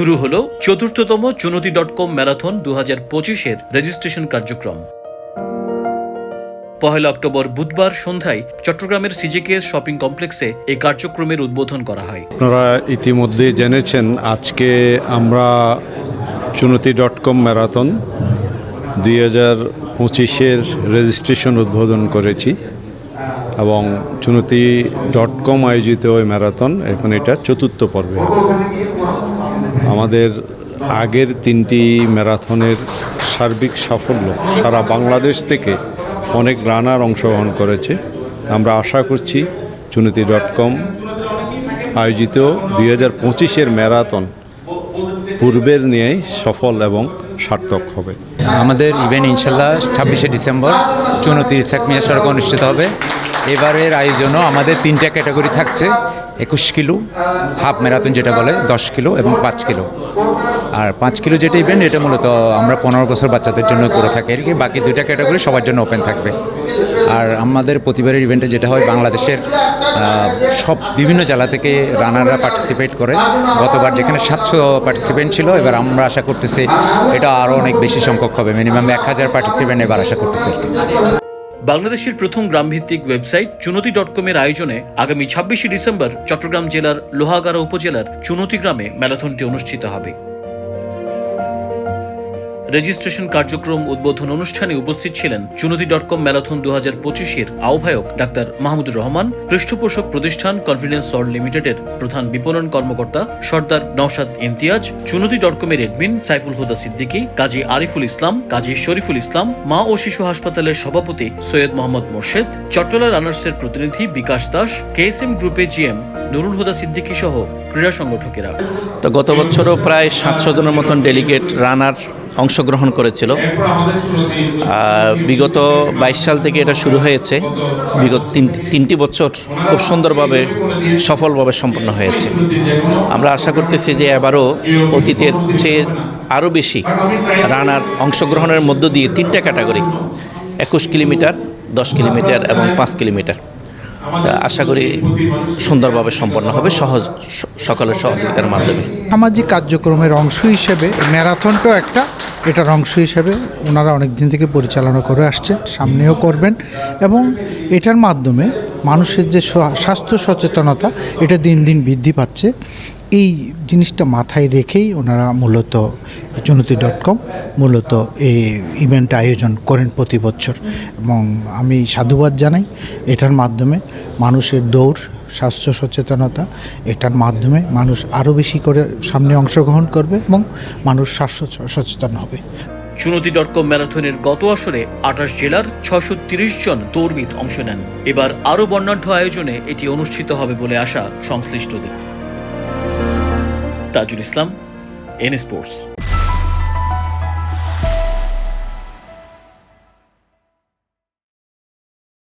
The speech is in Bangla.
শুরু হলো চতুর্থতম চুনতি ডট কম ম্যারাথন দু হাজার পঁচিশের রেজিস্ট্রেশন কার্যক্রম। পহেলা অক্টোবর বুধবার সন্ধ্যায় চট্টগ্রামের সিজিকেএস শপিং কমপ্লেক্সে এই কার্যক্রমের উদ্বোধন করা হয়। আপনারা ইতিমধ্যে জেনেছেন আজকে আমরা চুনতি ডট কম ম্যারাথন দুই হাজার পঁচিশের রেজিস্ট্রেশন উদ্বোধন করেছি এবং চুনতি ডট কম আয়োজিত ওই ম্যারাথন এখন এটা চতুর্থ পর্বে। আমাদের আগের তিনটি ম্যারাথনের সার্বিক সাফল্য সারা বাংলাদেশ থেকে অনেক রানার অংশগ্রহণ করেছে। আমরা আশা করছি চুনতি ডট কম আয়োজিত দুই হাজার পঁচিশের ম্যারাথন পূর্বের নিয়েই সফল এবং সার্থক হবে। আমাদের ইভেন্ট ইনশাল্লাহ ছাব্বিশে ডিসেম্বর চুনতি ইসাক মিয়া সড়কে অনুষ্ঠিত হবে। এবারের আয়োজনও আমাদের তিনটা ক্যাটাগরি থাকছে। একুশ কিলো, হাফ ম্যারাথন যেটা বলে, দশ কিলো এবং পাঁচ কিলো। আর পাঁচ কিলো যেটা ইভেন্ট এটা মূলত আমরা পনেরো বছর বাচ্চাদের জন্য করে থাকি। আর কি বাকি দুইটা ক্যাটাগরি সবার জন্য ওপেন থাকবে। আর আমাদের প্রতিবারের ইভেন্টে যেটা হয়, বাংলাদেশের সব বিভিন্ন জেলা থেকে রানাররা পার্টিসিপেট করে। গতবার যেখানে সাতশো পার্টিসিপেন্ট ছিল, এবার আমরা আশা করতেছি এটা আরও অনেক বেশি সংখ্যক হবে। মিনিমাম এক হাজার পার্টিসিপেন্ট এবার আশা করতেছি। বাংলাদেশের প্রথম গ্রামভিত্তিক ওয়েবসাইট চুনতি ডট কমের আয়োজনে আগামী ছাব্বিশে ডিসেম্বর চট্টগ্রাম জেলার লোহাগাড়া উপজেলার চুনতি গ্রামে ম্যারাথনটি অনুষ্ঠিত হবে। রেজিস্ট্রেশন কার্যক্রম উদ্বোধন অনুষ্ঠানে উপস্থিত ছিলেন চুনতি ডট কম ম্যারাথন দু হাজার পঁচিশের আহ্বায়ক ডাক্তার মাহমুদুর রহমান, পৃষ্ঠপোষক প্রতিষ্ঠান কনফিডেন্স সল্ট লিমিটেডের প্রধান বিপণন কর্মকর্তা সর্দার নওশাদ ইমতিয়াজ, চুনতি ডট কমের এডমিন সাইফুল হুদা সিদ্দিকী, কাজী আরিফুল ইসলাম, কাজী শরীফুল ইসলাম, মা ও শিশু হাসপাতালের সভাপতি সৈয়দ মোহাম্মদ মোর্শেদ, চট্টলা রানার্সের প্রতিনিধি বিকাশ দাস, কেএসএম গ্রুপে জিএম নুরুল হুদা সিদ্দিকী সহ ক্রীড়া সংগঠকেরা। তো গত বছরও প্রায় সাতশো জনের মতন ডেলিগেট রানার অংশগ্রহণ করেছিল। বিগত বাইশ সাল থেকে এটা শুরু হয়েছে। বিগত তিন, তিনটি বছর খুব সুন্দরভাবে, সফলভাবে সম্পন্ন হয়েছে। আমরা আশা করতেছি যে এবারও অতীতের চেয়ে আরও বেশি রানার অংশগ্রহণের মধ্য দিয়ে তিনটা ক্যাটাগরি, একুশ কিলোমিটার, দশ কিলোমিটার এবং পাঁচ কিলোমিটার। তা আশা করি সুন্দরভাবে সম্পন্ন হবে সহজ, সকলের সহযোগিতার মাধ্যমে। সামাজিক কার্যক্রমের অংশ হিসেবে ম্যারাথনটাও একটা এটার অংশ হিসেবে ওনারা অনেক দিন থেকে পরিচালনা করে আসছেন, সামনেও করবেন এবং এটার মাধ্যমে মানুষের যে স্বাস্থ্য সচেতনতা, এটা দিন দিন বৃদ্ধি পাচ্ছে। এই জিনিসটা মাথায় রেখেই ওনারা মূলত জনতি ডট কম মূলত এই ইভেন্ট আয়োজন করেন প্রতি বছর। এবং আমি সাধুবাদ জানাই, এটার মাধ্যমে মানুষের দৌড় স্বাস্থ্য সচেতনতা, এটার মাধ্যমে মানুষ আরও বেশি করে সামনে অংশগ্রহণ করবে এবং মানুষ স্বাস্থ্য সচেতন হবে। চুনতি ডট কম ম্যারাথনের গত আসরে আঠাশ জেলার ছশো তিরিশ জন দৌড়বিদ অংশ নেন। এবার আরও বর্ণাঢ্য আয়োজনে এটি অনুষ্ঠিত হবে বলে আশা সংশ্লিষ্টদের। Tajul Islam, N sports.